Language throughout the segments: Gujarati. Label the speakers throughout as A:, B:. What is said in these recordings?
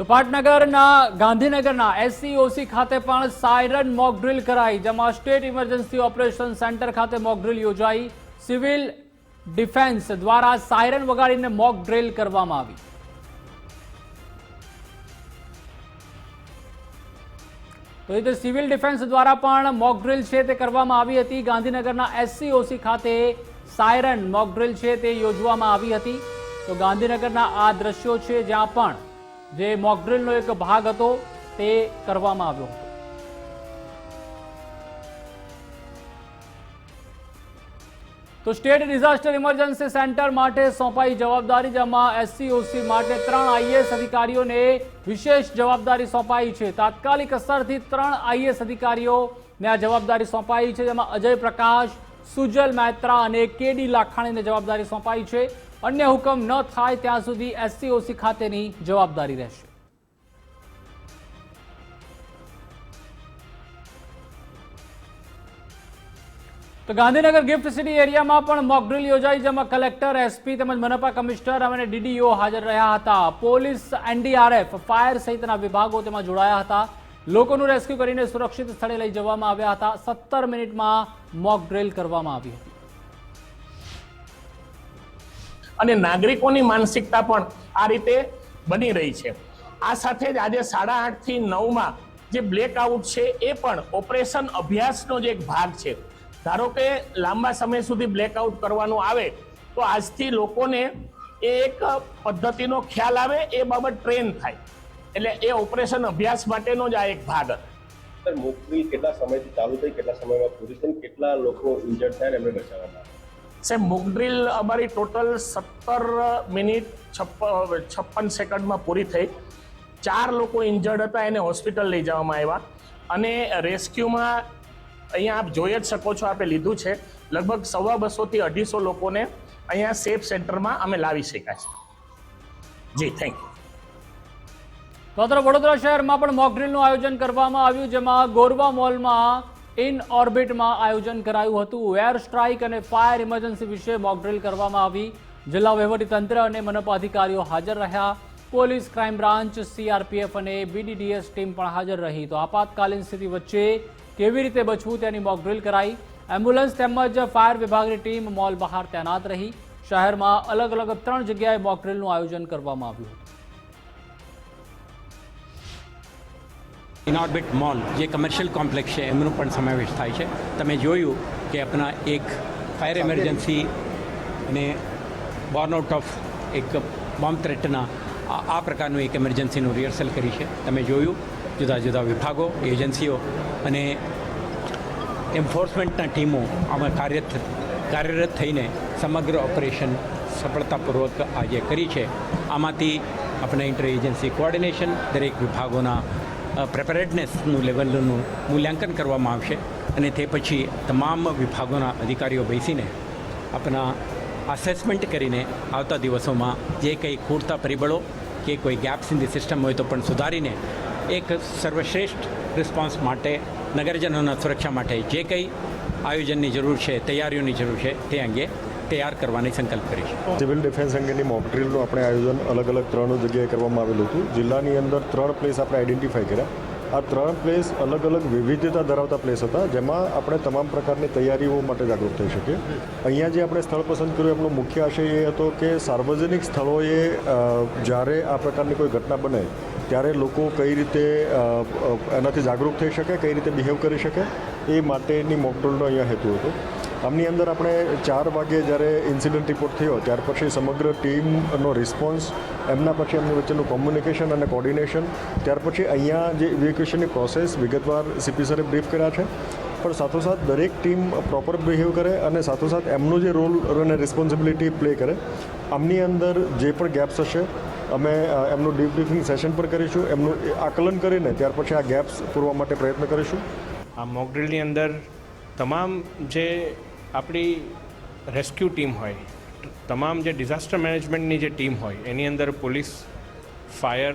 A: તો પાટનગરના, ગાંધીનગરના એસસીઓસી ખાતે પણ સાયરન મોક કરાઈ, જેમાં સ્ટેટ ઇમરજન્સી ઓપરેશન સેન્ટર ખાતે મોક ડ્રિલ યોજાઈ. સિવિલ ડિફેન્સ દ્વારા સાયરન વગાડીને મોક ડ્રિલ કરવામાં આવી. તો એ રીતે સિવિલ ડિફેન્સ દ્વારા પણ મોક ડ્રિલ છે તે કરવામાં આવી હતી. ગાંધીનગરના એસસીઓસી ખાતે સાયરન મોક ડ્રિલ છે તે યોજવામાં આવી હતી. તો ગાંધીનગરના આ દ્રશ્યો છે જ્યાં પણ જે મોકડ્રીલનો એક ભાગ હતો તે કરવામાં આવ્યો હતો. તો સ્ટેટ ડિઝાસ્ટર ઇમરજન્સી સેન્ટર માટે સોંપાઈ જવાબદારી, જેમાં એસસીઓસી માટે ત્રણ આઈએએસ અધિકારીઓને વિશેષ જવાબદારી સોંપાઈ છે. તાત્કાલિક અસરથી ત્રણ આઈએએસ અધિકારીઓને આ જવાબદારી સોંપાઈ છે, જેમાં અજય પ્રકાશ સુજલ મહેત્રા અને કેડી લાખાણીને જવાબદારી સોંપાઈ છે. અન્ય હુકમ ન થાય ત્યાં સુધી એસસીઓસી ખાતેની જવાબદારી રહેશે. તો ગાંધીનગર ગિફ્ટ સિટી એરિયામાં પણ મોકડ્રીલ યોજાઈ, જેમાં કલેક્ટર એસપી તેમજ મનપા કમિશનર અને ડીડીઓ હાજર રહ્યા હતા. પોલીસ એનડીઆરએફ ફાયર સહિતના વિભાગો તેમાં જોડાયા હતા. લોકોનું રેસ્ક્યુ કરીને સુરક્ષિત સ્થળે લઈ જવામાં આવ્યા હતા. સત્તર મિનિટમાં મોકડ્રીલ કરવામાં આવી હતી.
B: અને નાગરિકોની માનસિકતા પણ આ રીતે બની રહી છે. આ સાથે જ આજે સાડા આઠથી નવમાં જે બ્લેકઆઉટ છે એ પણ ઓપરેશન અભ્યાસનો જ એક ભાગ છે. ધારો કે લાંબા સમય સુધી બ્લેકઆઉટ કરવાનું આવે તો આજથી લોકોને એ એક પદ્ધતિનો ખ્યાલ આવે, એ બાબત ટ્રેન થાય. એટલે એ ઓપરેશન અભ્યાસ માટેનો જ આ એક ભાગ હતો.
C: મોકલી કેટલા સમયથી ચાલુ થઈ, કેટલા સમયમાં પૂરી થઈ, કેટલા લોકો ઇન્જર્ડ થયા એમને બચાવવામાં
B: સાહેબ મોક ડ્રીલ અમારી ટોટલ સત્તર મિનિટ છપ્પન છપ્પન સેકન્ડમાં પૂરી થઈ. ચાર લોકો ઇન્જર્ડ હતા, એને હોસ્પિટલ લઈ જવામાં આવ્યા. અને રેસ્ક્યુમાં અહીંયા આપ જોઈ જ શકો છો આપણે લીધું છે. લગભગ સવા બસોથી અઢીસો લોકોને અહીંયા સેફ સેન્ટરમાં અમે લાવી શક્યા છે જી, થેન્ક યુ.
A: તો વડોદરા શહેરમાં પણ મોકડ્રીલનું આયોજન કરવામાં આવ્યું, જેમાં ગોરવા મોલમાં ઇન ઓર્બિટમાં આયોજન કરાયું હતું. એર સ્ટ્રાઇક અને ફાયર ઇમરજન્સી વિશે મોકડ્રીલ કરવામાં આવી. જિલ્લા વહીવટીતંત્ર અને મનપા અધિકારીઓ હાજર રહ્યા. પોલીસ, ક્રાઇમ બ્રાન્ચ સીઆરપીએફ અને બીડીડીએસ ટીમ પણ હાજર રહી. તો આપાતકાલીન સ્થિતિ વચ્ચે કેવી રીતે બચવું તેની મોકડ્રીલ કરાઈ. એમ્બ્યુલન્સ તેમજ ફાયર વિભાગની ટીમ મોલ બહાર તૈનાત રહી. શહેરમાં અલગ અલગ ત્રણ જગ્યાએ મોકડ્રીલનું આયોજન કરવામાં આવ્યું હતું.
D: ઇનઓર્બિટ મોલ જે કમર્શિયલ કોમ્પ્લેક્સ છે એમનો પણ સમાવેશ થાય છે. તમે જોયું કે આપણા એક ફાયર એમરજન્સી અને બોર્ન આઉટ ઓફ એક બોમ્બ થ્રેટના આ આ પ્રકારનું એક એમરજન્સીનું રિહર્સલ કરી છે. તમે જોયું જુદા જુદા વિભાગો એજન્સીઓ અને એન્ફોર્સમેન્ટના ટીમો આમાં કાર્ય કાર્યરત થઈને સમગ્ર ઓપરેશન સફળતાપૂર્વક આજે કરી છે. આમાંથી આપણે ઇન્ટર એજન્સી કોઓર્ડિનેશન દરેક વિભાગોના પ્રેપરેડનેસનું લેવલનું મૂલ્યાંકન કરવામાં આવશે અને તે પછી તમામ વિભાગોના અધિકારીઓ બેસીને આપણા અસેસમેન્ટ કરીને આવતા દિવસોમાં જે કંઈ ખૂટતા પરિબળો કે કોઈ ગેપ્સ ઇન ધી સિસ્ટમ હોય તો પણ સુધારીને એક સર્વશ્રેષ્ઠ રિસ્પોન્સ માટે, નગરજનોના સુરક્ષા માટે જે કંઈ આયોજનની જરૂર છે, તૈયારીઓની જરૂર છે તે અંગે તૈયાર કરવાની સંકલ્પ કરીશું
E: સિવિલ ડિફેન્સ અંગેની મોક ડ્રીલનું આપણે આયોજન અલગ અલગ ત્રણ જગ્યાએ કરવામાં આવેલું હતું. જિલ્લાની અંદર ત્રણ પ્લેસ આપણે આઈડેન્ટિફાઈ કર્યા. આ ત્રણ પ્લેસ અલગ અલગ વિવિધતા ધરાવતા પ્લેસ હતા, જેમાં આપણે તમામ પ્રકારની તૈયારીઓ માટે જાગૃત થઈ શકીએ. અહીંયા જે આપણે સ્થળ પસંદ કર્યું, એમનો મુખ્ય આશય એ હતો કે સાર્વજનિક સ્થળોએ જ્યારે આ પ્રકારની કોઈ ઘટના બને, ત્યારે લોકો કઈ રીતે એનાથી જાગૃત થઈ શકે, કઈ રીતે બિહેવ કરી શકે, એ માટેની મોકડોલનો અહીંયા હેતુ હતો. આમની અંદર આપણે ચાર વાગે જ્યારે ઇન્સિડન્ટ રિપોર્ટ થયો, ત્યાર પછી સમગ્ર ટીમનો રિસ્પોન્સ એમના પછી એમની વચ્ચેનું કોમ્યુનિકેશન અને કોર્ડિનેશન ત્યાર પછી અહીંયા જે ઇવેક્યુએશનની પ્રોસેસ વિગતવાર સીપી સરે બ્રીફ કર્યા છે. પણ સાથોસાથ દરેક ટીમ પ્રોપર બિહેવ કરે અને સાથોસાથ એમનો જે રોલ અને રિસ્પોન્સિબિલિટી પ્લે કરે, આમની અંદર જે પણ ગેપ્સ હશે, અમે એમનું ડીપ બ્રીફિંગ સેશન પર કરીશું, એમનું આકલન કરીને ત્યાર પછી આ ગેપ્સ પૂરવા માટે પ્રયત્ન કરીશું.
F: આ મોકડ્રીલની અંદર તમામ જે આપણી રેસ્ક્યુ ટીમ હોય, તમામ જે ડિઝાસ્ટર મેનેજમેન્ટની જે ટીમ હોય, એની અંદર police, fire,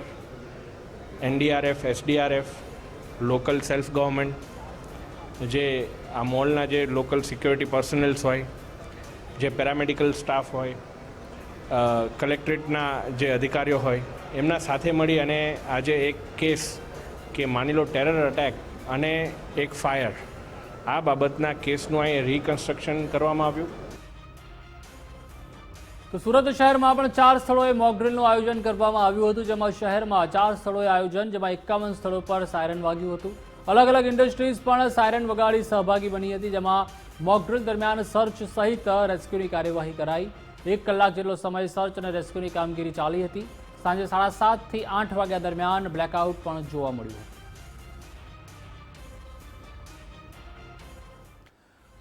F: NDRF, SDRF, local self government, જે આ મોલના જે લોકલ સિક્યોરિટી પર્સનલ્સ હોય, જે પેરામેડિકલ સ્ટાફ હોય કલેક્ટરેટના જે અધિકારીઓ હોય, એમના સાથે મળી અને આજે એક કેસ કે માની લો ટેરર અટેક અને એક ફાયર આ બાબતના કેસનું અહીં રિકન્સ્ટ્રક્શન કરવામાં આવ્યું.
A: તો સુરત શહેરમાં પણ ચાર સ્થળોએ મોકડ્રીલનું આયોજન કરવામાં આવ્યું હતું, જેમાં શહેરમાં ચાર સ્થળોએ આયોજન, જેમાં એકાવન સ્થળો પર સાયરન વાગ્યું હતું. અલગ અલગ ઇન્ડસ્ટ્રીઝ પણ સાયરન વગાડી સહભાગી બની હતી, જેમાં મોકડ્રીલ દરમિયાન સર્ચ સહિત રેસ્ક્યુની કાર્યવાહી કરાઈ. એક કલાક જેટલો સમય સર્ચ અને રેસ્ક્યુની કામગીરી ચાલી હતી. સાંજે સાડા સાતથી આઠ વાગ્યા દરમિયાન બ્લેકઆઉટ પણ જોવા મળ્યું હતું.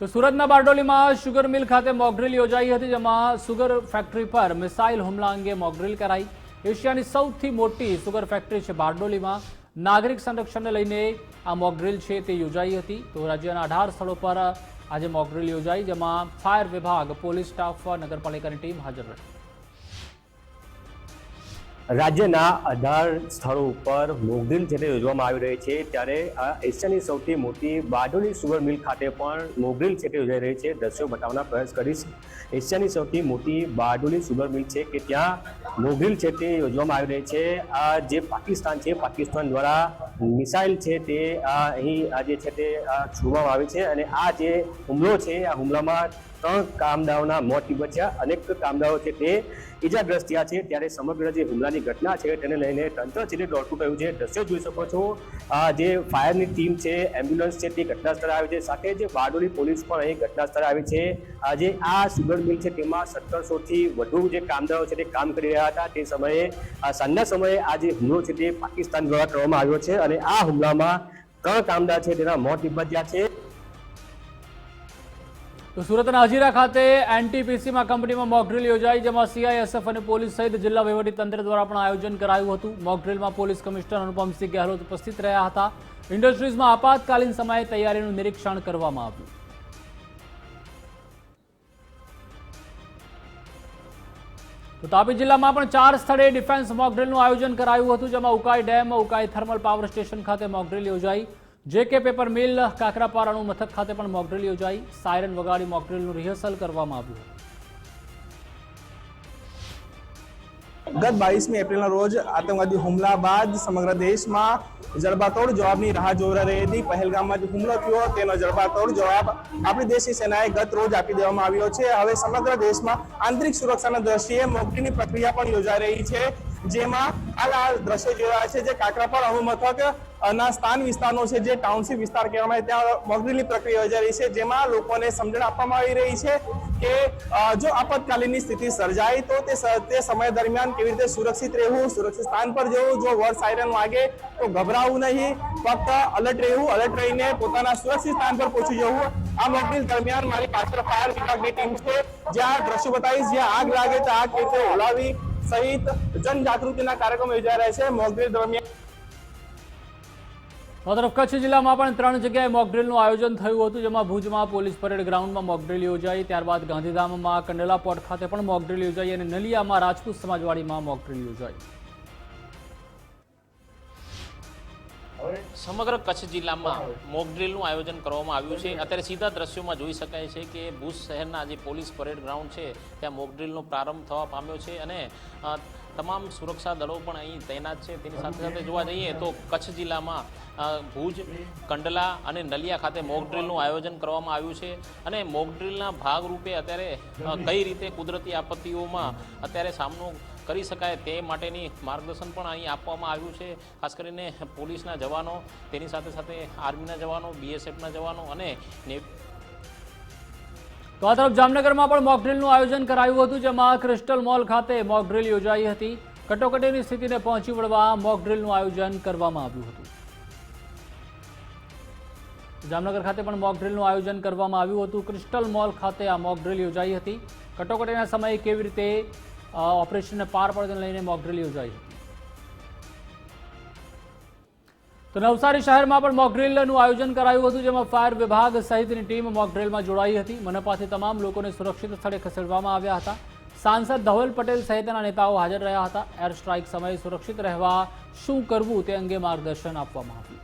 A: તો સુરતના બારડોલીમાં શુગર મિલ ખાતે મોકડ્રીલ યોજાઈ હતી, જેમાં સુગર ફેક્ટરી પર મિસાઇલ હુમલા અંગે મોકડ્રીલ કરાઈ. એશિયાની સૌથી મોટી સુગર ફેક્ટરી છે બારડોલીમાં. નાગરિક સંરક્ષણને લઈને આ મોકડ્રીલ છે તે યોજાઈ હતી. તો રાજ્યના અઢાર સ્થળો પર આજે મોકડ્રીલ યોજાઈ, જેમાં ફાયર વિભાગ, પોલીસ સ્ટાફ, નગરપાલિકાની ટીમ હાજર રહી.
G: રાજ્યના અઢાર સ્થળો ઉપર મોગદિન જ્યારે યોજવામાં આવી રહી છે, ત્યારે આ એશિયાની સૌથી મોટી બારડોલી સુગર મિલ ખાતે પણ મોકડ્રીલ છે તે યોજાઈ રહી છે. દ્રશ્યો બતાવવાનો પ્રયાસ કરીશ. એશિયાની સૌથી મોટી બારડોલી સુગર મિલ છે કે ત્યાં મોકડ્રીલ છે તે યોજવામાં આવી રહી છે. આ જે પાકિસ્તાન છે, પાકિસ્તાન દ્વારા મિસાઇલ છે તે આ અહીં આ જે છે તે છોડવામાં આવી છે અને આ જે હુમલો છે, આ હુમલામાં ત્રણ કામદારોના મોત નીપજ્યા. અનેક કામદારો છે તે ઇજાગ્રસ્ત થયા છે. ત્યારે સમગ્ર જે હુમલાની ઘટના છે તેને લઈને તંત્ર છે તે દોડતું થયું છે. દ્રશ્યો જોઈ શકો છો, આ જે ફાયરની ટીમ છે, એમ્બ્યુલન્સ છે તે ઘટના સ્થળે આવી છે. સાથે જે બારડોલી પોલીસ પણ અહીં ઘટના સ્થળે આવી છે. આજે આ સુગર મિલ છે તેમાં સત્તરસોથી વધુ જે કામદારો છે તે કામ કરી રહ્યા હતા. તે સમયે, આ સાંજના સમયે આ જે હુમલો છે તે પાકિસ્તાન દ્વારા કરવામાં આવ્યો છે અને આ હુમલામાં ત્રણ કામદાર છે તેના મોત નિપજ્યા છે.
A: તો સુરતના હજીરા ખાતે એનટીપીસીમાં કંપનીમાં મોકડ્રીલ યોજાઈ, જેમાં સીઆઈએસએફ અને પોલીસ સહિત જિલ્લા તંત્ર દ્વારા પણ આયોજન કરાયું હતું. મોકડ્રીલમાં પોલીસ કમિશનર અનુપમસિંહ ગેહલોત ઉપસ્થિત રહ્યા હતા. ઇન્ડસ્ટ્રીઝમાં આપાતકાલીન સમયે તૈયારીનું નિરીક્ષણ કરવામાં આવ્યું. તો તાપી જિલ્લામાં પણ ચાર સ્થળે ડિફેન્સ મોકડ્રીલનું આયોજન કરાયું હતું, જેમાં Ukai dam, Ukai thermal power station ખાતે મોકડ્રીલ યોજાઈ. જે કે પેપર મિલ કાકરાપારાનું મથક ખાતે પણ મોકડ્રીલ યોજાઈ. સાયરન વગાડી મોકડ્રીલનું રિહર્સલ કરવામાં આવ્યું.
H: ગત બાવીસમી એપ્રિલના રોજ આતંકવાદી હુમલા બાદ સમગ્ર દેશમાં જડબાતોડ જવાબની રાહ જોઈ રહી હતી પહેલગામમાં જે હુમલો થયો. તેનો જડબાતોડ જવાબ આપણી દેશની સેનાએ ગત રોજ આપી દેવામાં આવ્યો છે. હવે સમગ્ર દેશમાં આંતરિક સુરક્ષાના દ્રષ્ટિએ મોકડીની પ્રક્રિયા પણ યોજાઈ રહી છે. જેમાં આ દ્રશ્ય જોયા છે, જે કાકરાપાર અનુમથક ના સ્થાન વિસ્તારનો છે, જે ટાઉનશીપ વિસ્તાર કહેવામાં આવે, ત્યાં મોકડ્રીલની પ્રક્રિયા યોજાઈ રહી છે, જેમાં લોકોને સમજણ આપવામાં આવી રહી છે કે જો આપતકાલીનની સ્થિતિ સર્જાય તો તે તે સમય દરમિયાન કેવી રીતે સુરક્ષિત રહેવું, સુરક્ષિત સ્થાન પર જવું, જો વર સાયરન વાગે તો ગભરાવું નહીં, ફક્ત અલર્ટ રહેવું અલર્ટ રહીને પોતાના સુરક્ષિત સ્થાન પર પહોંચી જવું. આ મોકડ્રીલ દરમિયાન મારી પાછળ ફાયર વિભાગની ટીમ છે, જ્યાં દ્રશ્યો બતાવીશ, જ્યાં આગ લાગે તો આગ રીતે ઓલાવી સહિત જનજાગૃતિના કાર્યક્રમો યોજાઈ રહ્યા છે. મોકડ્રીલ દરમિયાન
A: તરફ કચ્છ જિલ્લામાં પણ ત્રણ જગ્યાએ મોકડ્રીલનું આયોજન થયું હતું, જેમાં ભુજમાં પોલીસ પરેડ ગ્રાઉન્ડમાં મોકડ્રીલ યોજાઈ, ત્યારબાદ ગાંધીધામમાં કંડલા પોર્ટ ખાતે પણ મોકડ્રીલ યોજાઈ અને નલિયામાં રાજપૂત સમાજવાડીમાં મોકડ્રીલ યોજાઈ.
I: સમગ્ર કચ્છ જિલ્લામાં મોક ડ્રીલનું આયોજન કરવામાં આવ્યું છે. અત્યારે સીધા દ્રશ્યોમાં જોઈ શકાય છે કે ભુજ શહેરના જે પોલીસ પરેડ ગ્રાઉન્ડ છે, ત્યાં મોક ડ્રીલનો પ્રારંભ થવા પામ્યો છે અને તમામ સુરક્ષા દળો પણ અહીં તૈનાત છે. તેની સાથે સાથે જોવા જઈએ તો કચ્છ જિલ્લામાં ભુજ, કંડલા અને નલિયા ખાતે મોક ડ્રીલનું આયોજન કરવામાં આવ્યું છે અને મોક ડ્રીલના ભાગરૂપે અત્યારે કઈ રીતે કુદરતી આપત્તિઓમાં અત્યારે સામનો કરી શકાય તે માટેની માર્ગદર્શન પણ અહીં આપવામાં આવ્યું છે. ખાસ કરીને પોલીસના જવાનો, તેની સાથે સાથે આર્મીના જવાનો, બીએસએફના જવાનો અને
A: તો આ તરફ જામનગરમાં પણ મોકડ્રીલનું આયોજન કરાયું હતું, જેમાં ક્રિસ્ટલ મોલ ખાતે મોકડ્રીલ યોજાઈ હતી. કટોકટીની સ્થિતિને પહોંચી વળવા મોકડ્રીલનું આયોજન કરવામાં આવ્યું હતું. જામનગર ખાતે પણ મોકડ્રીલનું આયોજન કરવામાં આવ્યું હતું. ક્રિસ્ટલ મોલ ખાતે આ મોકડ્રીલ યોજાઈ હતી. કટોકટીના સમયે કેવી રીતે ઓપરેશનને પાર પાડવાને લઈને મોકડ્રીલ યોજાઈ તો નવસારી શહેરમાં પણ મોકડ્રીલનું આયોજન કરાયું હતું, જેમાં ફાયર વિભાગ સહિતની ટીમ મોકડ્રીલમાં જોડાઈ હતી. મનપાથી તમામ લોકોને સુરક્ષિત સ્થળે ખસેડવામાં આવ્યા હતા. સાંસદ ધવલ પટેલ સહિતના નેતાઓ હાજર રહ્યા હતા. એર સ્ટ્રાઇક સમયે સુરક્ષિત રહેવા શું કરવું તે અંગે માર્ગદર્શન આપવામાં આવ્યું.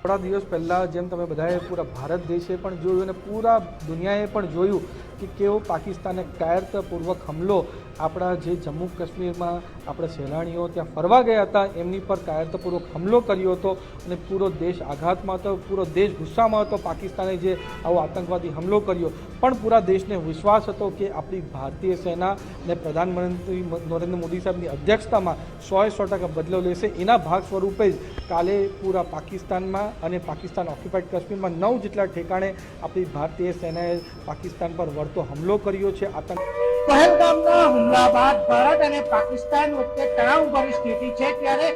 J: થોડા દિવસ પહેલાં જેમ તમે બધાએ પૂરા ભારત દેશે પણ જોયું અને પૂરા દુનિયાએ પણ જોયું કે કેવો પાકિસ્તાને કાયરતાપૂર્વક હુમલો, આપણા જે જમ્મુ કાશ્મીરમાં આપણા સહેલાણીઓ ત્યાં ફરવા ગયા હતા, એમની પર કાયરતાપૂર્વક હુમલો કર્યો હતો અને પૂરો દેશ આઘાતમાં હતો, પૂરો દેશ ગુસ્સામાં હતો, પાકિસ્તાને જે આવો આતંકવાદી હુમલો કર્યો. પણ પૂરા દેશને વિશ્વાસ હતો કે આપણી ભારતીય સેના ને પ્રધાનમંત્રી નરેન્દ્ર મોદી સાહેબની અધ્યક્ષતામાં સોએ સો ટકા બદલો લેશે. એના ભાગ સ્વરૂપે જ કાલે પૂરા પાકિસ્તાનમાં અને પાકિસ્તાન ઓક્યુપાઈડ કાશ્મીરમાં નવ જેટલા ઠેકાણે આપણી ભારતીય સેનાએ પાકિસ્તાન પર વળતો હુમલો કર્યો છે, આતંક
K: પહેલગામના હુમલા બાદ ભારત અને પાકિસ્તાન વચ્ચે તણાવભરી સ્થિતિ છે, ત્યારે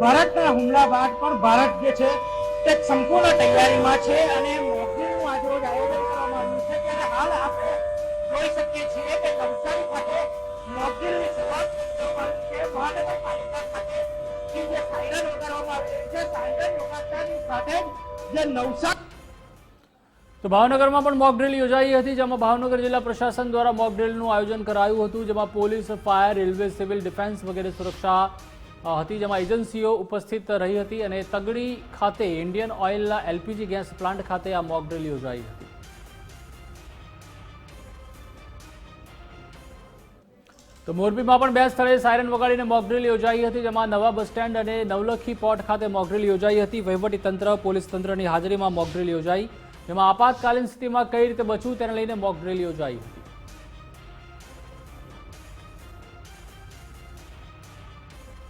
K: ભારતના હુમલા બાદ પણ ભારત જે છે, તે સંપૂર્ણ તૈયારીમાં છે અને મોકડીનું આજરોજ આયોજન કરવામાં આવ્યું છે, ત્યારે હાલ આપણે જોઈ શકીએ છીએ કે નવસારી ખાતે મોકલીની શરૂઆત છે. મહાનગરપાલિકા ખાતે જે સાયરન વગાડવામાં આવી છે સાયરન વગાડતાની સાથે જે નવસારી
A: તો ભાવનગરમાં પણ મોક ડ્રીલ યોજાઈ હતી, જેમાં ભાવનગર જિલ્લા પ્રશાસન દ્વારા મોક આયોજન કરાયું હતું, જેમાં police, fire, railway, civil defence વગેરે સુરક્ષા હતી, જેમાં એજન્સીઓ ઉપસ્થિત રહી હતી અને તગડી ખાતે, ઇન્ડિયન ઓઇલના એલપીજી ગેસ પ્લાન્ટ ખાતે આ મોક ડ્રીલ યોજાઈ હતી. તો મોરબીમાં પણ બે સ્થળે સાયરન વગાડીને મોકડ્રીલ યોજાઈ હતી, જેમાં નવા બસ સ્ટેન્ડ અને નવલખી પોર્ટ ખાતે મોકડ્રીલ યોજાઈ હતી. વહીવટી તંત્ર, પોલીસ તંત્રની હાજરીમાં મોકડ્રીલ યોજાઈ જેમાં આપાતકાલીન સ્થિતિમાં કઈ રીતે બચવું તેને લઈને મોકડ્રીલ યોજાઈ. હતી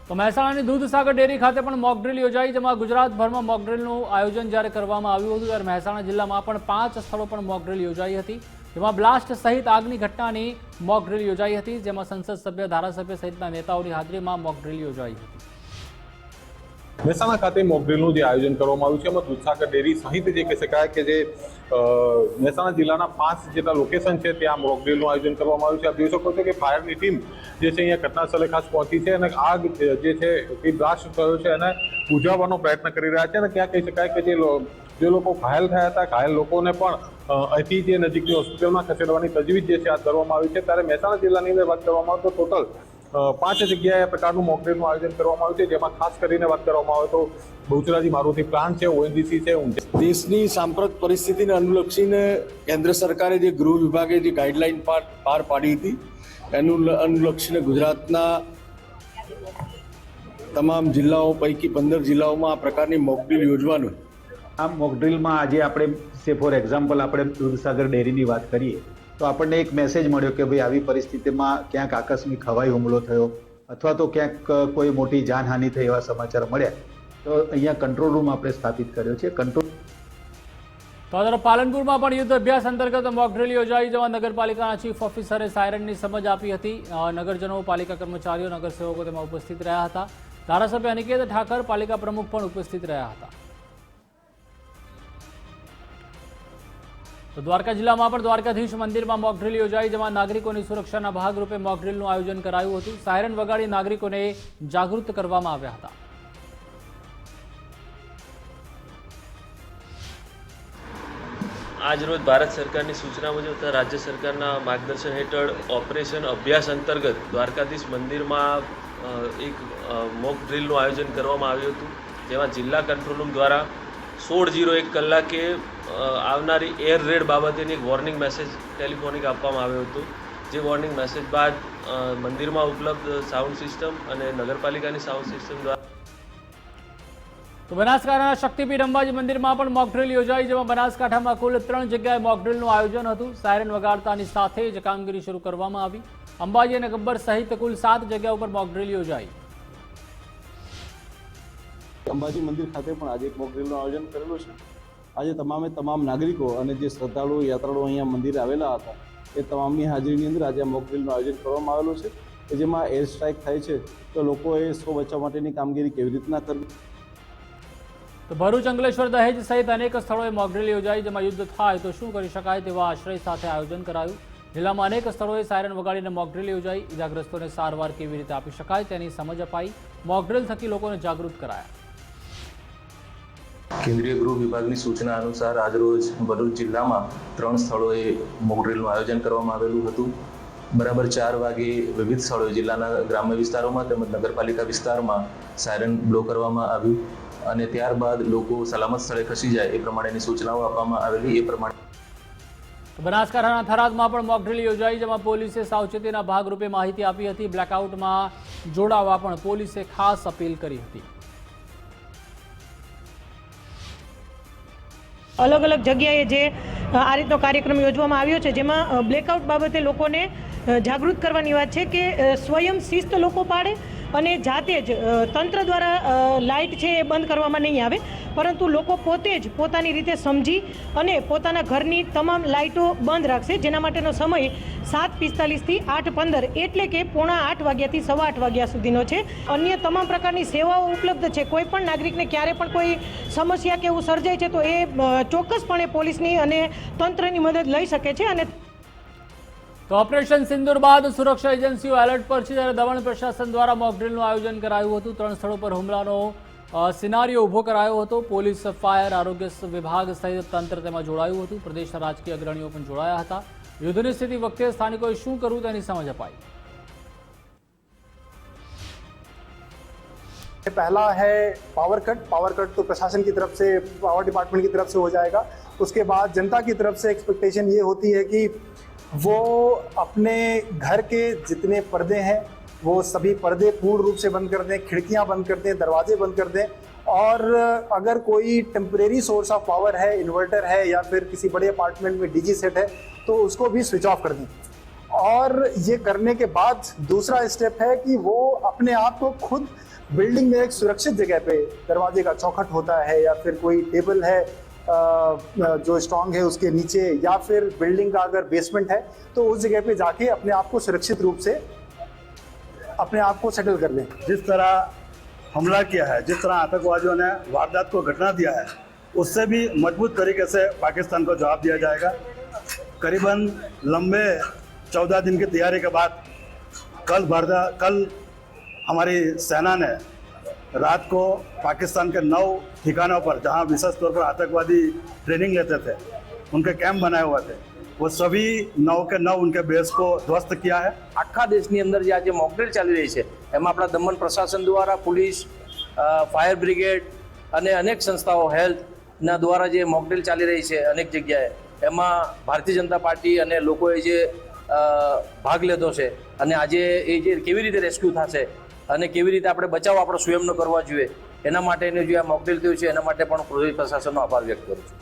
A: તો મહેસાણાની દૂધસાગર ડેરી ખાતે પણ મોકડ્રીલ યોજાઈ, જેમાં ગુજરાતભરમાં મોકડ્રીલનું આયોજન જ્યારે કરવામાં આવ્યું હતું, ત્યારે મહેસાણા જિલ્લામાં પણ પાંચ સ્થળો પણ મોકડ્રીલ યોજાઈ હતી. જેમાં બ્લાસ્ટ સહિત આગની ઘટનાની મોકડ્રીલ યોજાઈ હતી, જેમાં સંસદ સભ્ય, ધારાસભ્ય સહિતના નેતાઓની હાજરીમાં મોકડ્રીલ યોજાઈ હતી.
L: મહેસાણા ખાતે મોકડ્રીલનું જે આયોજન કરવામાં આવ્યું છે, એમાં દૂધસાગર ડેરી સહિત જે કહી શકાય કે જે મહેસાણા જિલ્લાના પાંચ જેટલા લોકેશન છે, ત્યાં મોકડ્રીલનું આયોજન કરવામાં આવ્યું છે. આપ જોઈ શકો છો કે ફાયરની ટીમ જે છે અહીંયા ઘટના સ્થળે ખાસ પહોંચી છે અને આગ જે છે એ બ્લાસ્ટ થયો છે એને બુઝાવવાનો પ્રયત્ન કરી રહ્યા છે અને ત્યાં કહી શકાય કે જે જે લોકો ઘાયલ થયા હતા, ઘાયલ લોકોને પણ અહીંથી જે નજીકની હોસ્પિટલમાં ખસેડવાની તજવીજ જે છે હાથ ધરવામાં આવી છે. ત્યારે મહેસાણા જિલ્લાની અંદર વાત કરવામાં આવે તો ટોટલ પાંચ જગ્યાએ પ્રકારનું મોકડ્રીલનું આયોજન કરવામાં આવ્યું છે જેમાં ખાસ કરીને વાત કરવામાં આવે તો બહુચરાજી મારુતિ પ્લાન્ટ છે ઓએનજીસી છે
M: દેશની સાંપ્રત પરિસ્થિતિને અનુલક્ષીને કેન્દ્ર સરકારે જે ગૃહ વિભાગે જે ગાઈડલાઈન પાર પાર પાડી હતી એનું અનુલક્ષીને ગુજરાતના તમામ જિલ્લાઓ પૈકી પંદર જિલ્લાઓમાં આ પ્રકારની મોકડ્રીલ યોજવાનું
N: આ મોકડ્રીલમાં આજે આપણે સે ફોર એક્ઝામ્પલ આપણે દૂધસાગર ડેરીની વાત કરીએ તો આપણને એક મેસેજ મળ્યો કે ભાઈ આવી પરિસ્થિતિમાં ક્યાંક આકસ્મિક હવાઈ હુમલો થયો અથવા તો ક્યાંક કોઈ મોટી જાનહાનિ થઈ એવા સમાચાર મળ્યા. તો અહીંયા કંટ્રોલ રૂમ આપણે સ્થાપિત કર્યો છે. કંટ્રોલ
A: તો પાલનપુરમાં પણ યુદ્ધ અભ્યાસ અંતર્ગત મોકડ્રીલ યોજાઈ જવા નગરપાલિકાના ચીફ ઓફિસરે સાયરનની સમજ આપી હતી. નગરજનો, પાલિકા કર્મચારીઓ, નગરસેવકો તેમાં ઉપસ્થિત રહ્યા હતા. ધારાસભ્ય અનિકેત ઠાકર, પાલિકા પ્રમુખ પણ ઉપસ્થિત રહ્યા હતા. તો દ્વારકા જિલ્લામાં પણ દ્વારકાધીશ મંદિરમાં મોકડ્રીલ યોજાઈ, જેમાં નાગરિકોની સુરક્ષાના ભાગરૂપે મોકડ્રીલનું આયોજન કરાયું હતું. સાયરન વગાડી નાગરિકોને જાગૃત કરવામાં આવ્યા હતા.
O: આજરોજ ભારત સરકારની સૂચના મુજબ તથા રાજ્ય સરકારના માર્ગદર્શન હેઠળ ઓપરેશન અભ્યાસ અંતર્ગત દ્વારકાધીશ મંદિરમાં એક મોક ડ્રીલનું આયોજન કરવામાં આવ્યું હતું. જેમાં જિલ્લા કંટ્રોલ રૂમ દ્વારા સોળ જીરો એક કલાકે આવનારી એર રેડ બાબતેની એક વોર્નિંગ મેસેજ ટેલિફોનિક આપવામાં આવ્યો હતો. જે વોર્નિંગ મેસેજ બાદ મંદિરમાં ઉપલબ્ધ સાઉન્ડ સિસ્ટમ અને નગરપાલિકાની સાઉન્ડ સિસ્ટમ દ્વારા
A: તો બનાસકાંઠાના શક્તિપીઠ અંબાજી મંદિરમાં પણ મોકડ્રીલ યોજાઈ જેમાં બનાસકાંઠામાં કુલ ત્રણ જગ્યાએ મોકડ્રીલનું આયોજન હતું. સાયરન વગાડતાની સાથે જ કામગીરી શરૂ કરવામાં આવી. અંબાજી અને ગબ્બર સહિત કુલ સાત જગ્યા ઉપર મોકડ્રીલ યોજાઈ.
P: અંબાજી મંદિર ખાતે પણ આજે એક મોકડ્રીલનું આયોજન કરેલું છે. આજે તમામે તમામ નાગરિકો અને જે શ્રદ્ધાળુઓ, યાત્રાળુઓ અહીંયા મંદિરે આવેલા હતા, એ તમામની હાજરીની અંદર આજે આ મોકડ્રીલનું આયોજન કરવામાં આવેલું છે કે જેમાં એર સ્ટ્રાઇક થાય છે તો લોકોએ સ્વ બચાવ માટેની કામગીરી કેવી રીતના કરવી?
A: તો ભરૂચ અંકલેશ્વર દહેજ સહિત અનેક સ્થળોએ મોકડ્રીલ યોજાઈ જેમાં યુદ્ધ થાય તો શું કરી શકાય તેવા આશ્રય સાથે આયોજન કરાયું. જિલ્લામાં અનેક સ્થળોએ સાયરન વગાડીને મોકડ્રીલ યોજાઈ. ઇજાગ્રસ્તોને સારવાર કેવી રીતે આપી શકાય તેની સમજ અપાઈ. મોકડ્રીલ થકી લોકોને જાગૃત કરાયા.
Q: કેન્દ્રીય ગૃહ વિભાગની સૂચના અનુસાર આજરોજ ભરૂચ જિલ્લામાં ત્રણ સ્થળોએ મોકડ્રીલનું આયોજન કરવામાં આવેલું હતું. બરાબર ચાર વાગે વિવિધ સ્થળોએ જિલ્લાના ગ્રામ્ય વિસ્તારોમાં તેમજ નગરપાલિકા વિસ્તારમાં સાયરન બ્લો કરવામાં આવ્યું અને ત્યારબાદ લોકો સલામત સ્થળે ખસી જાય એ પ્રમાણેની સૂચનાઓ આપવામાં આવેલી, એ પ્રમાણે
A: બનાસકાંઠાના થરાદમાં પણ મોકડ્રીલ યોજાઈ જેમાં પોલીસે સાવચેતીના ભાગરૂપે માહિતી આપી હતી. બ્લેકઆઉટમાં જોડાવા પણ પોલીસે ખાસ અપીલ કરી હતી.
R: અલગ અલગ જગ્યાએ જે આ રીતનો કાર્યક્રમ યોજવામાં આવ્યો છે, જેમાં બ્લેકઆઉટ બાબતે લોકોને જાગૃત કરવાની વાત છે કે સ્વયં શિસ્ત લોકો પાડે અને જાતે જ તંત્ર દ્વારા લાઇટ છે એ બંધ કરવામાં નહીં આવે, પરંતુ લોકો પોતે જ પોતાની રીતે સમજી અને પોતાના ઘરની તમામ લાઇટો બંધ રાખશે, જેના માટેનો સમય સાત પિસ્તાલીસથી આઠ પંદર એટલે કે પોણા આઠ વાગ્યાથી સવા આઠ વાગ્યા સુધીનો છે. અન્ય તમામ પ્રકારની સેવાઓ ઉપલબ્ધ છે. કોઈ પણ નાગરિકને ક્યારે પણ કોઈ સમસ્યા કે એવું સર્જાય છે તો એ ચોક્કસપણે પોલીસની અને તંત્રની મદદ લઈ શકે છે અને
A: તો ઓપરેશન સિંદુર બાદ સુરક્ષા એજન્સીઓ એલર્ટ પર છે જ્યારે દમણ પ્રશાસન દ્વારા મોકડ્રીલનું આયોજન કરાયું હતું ત્રણ સ્થળો પર હુમલાનો અ, સિનારીઓ ઊભો કરાયો હતો પોલીસ ફાયર આરોગ્ય વિભાગ સહિત તંત્ર તેમાં જોડાયું હતું પ્રદેશના રાજકીય અગ્રણીઓ પણ જોડાયા હતા યુદ્ધની સ્થિતિ વખતે સ્થાનિકોએ શું કરવું તેની સમજ અપાઈ
S: पहला है पावर कट पावर कट तो प्रशासन की तरफ से पावर डिपार्टमेंट की तरफ से हो जाएगा उसके बाद जनता की तरफ से एक्सपेक्टेशन ये होती है कि वो अपने घर के जितने पर्दे हैं, वो सभी पर्दे पूर्ण रूप से बंद कर दें, खिड़कियाँ बंद कर दें, दरवाजे बंद कर दें और अगर कोई टेम्परेरी सोर्स ऑफ़ पावर है इन्वर्टर है या फिर किसी बड़े अपार्टमेंट में डीजी सेट है तो उसको भी स्विच ऑफ़ कर दें। और ये करने के बाद दूसरा स्टेप है कि वो अपने आप को खुद बिल्डिंग में एक सुरक्षित जगह पे दरवाजे का चौखट होता है या फिर कोई टेबल है जो स्ट्रांग है उसके नीचे या फिर बिल्डिंग का अगर बेसमेंट है तो उस जगह पे जाके अपने आप को सुरक्षित रूप से अपने आप को सेटल कर लें।
T: जिस तरह हमला किया है, जिस तरह आतंकवादियों ने वारदात को घटना दिया है, उससे भी मज़बूत तरीके से पाकिस्तान को जवाब दिया जाएगा। करीबन लंबे चौदह दिन की तैयारी के बाद कल भारत, कल हमारी सेना ने रात को पाकिस्तान के नौ ठिकानों पर जहां विशेष तौर पर आतंकवादी ट्रेनिंग लेते थे उनके कैंप बनाए हुए थे वो सभी नौ के नौ उनके बेस को ध्वस्त किया है
U: આખા દેશની અંદર જે આજે મોકડ્રીલ ચાલી રહી છે એમાં આપણા દમણ પ્રશાસન દ્વારા પોલીસ અ, ફાયર બ્રિગેડ અને અનેક સંસ્થાઓ હેલ્થના દ્વારા જે મોકડ્રીલ ચાલી રહી છે અનેક જગ્યાએ એમાં ભારતીય જનતા પાર્ટી અને લોકોએ જે અ, ભાગ લીધો છે અને આજે એ જે કેવી રીતે રેસ્ક્યુ થશે અને કેવી રીતે આપણે બચાવ આપણો સ્વયંનો કરવા જોઈએ, એના માટેનું જે આ મોકડ્રીલ થયું છે, એના માટે પણ પ્રશાસનનો આભાર વ્યક્ત કરું છું.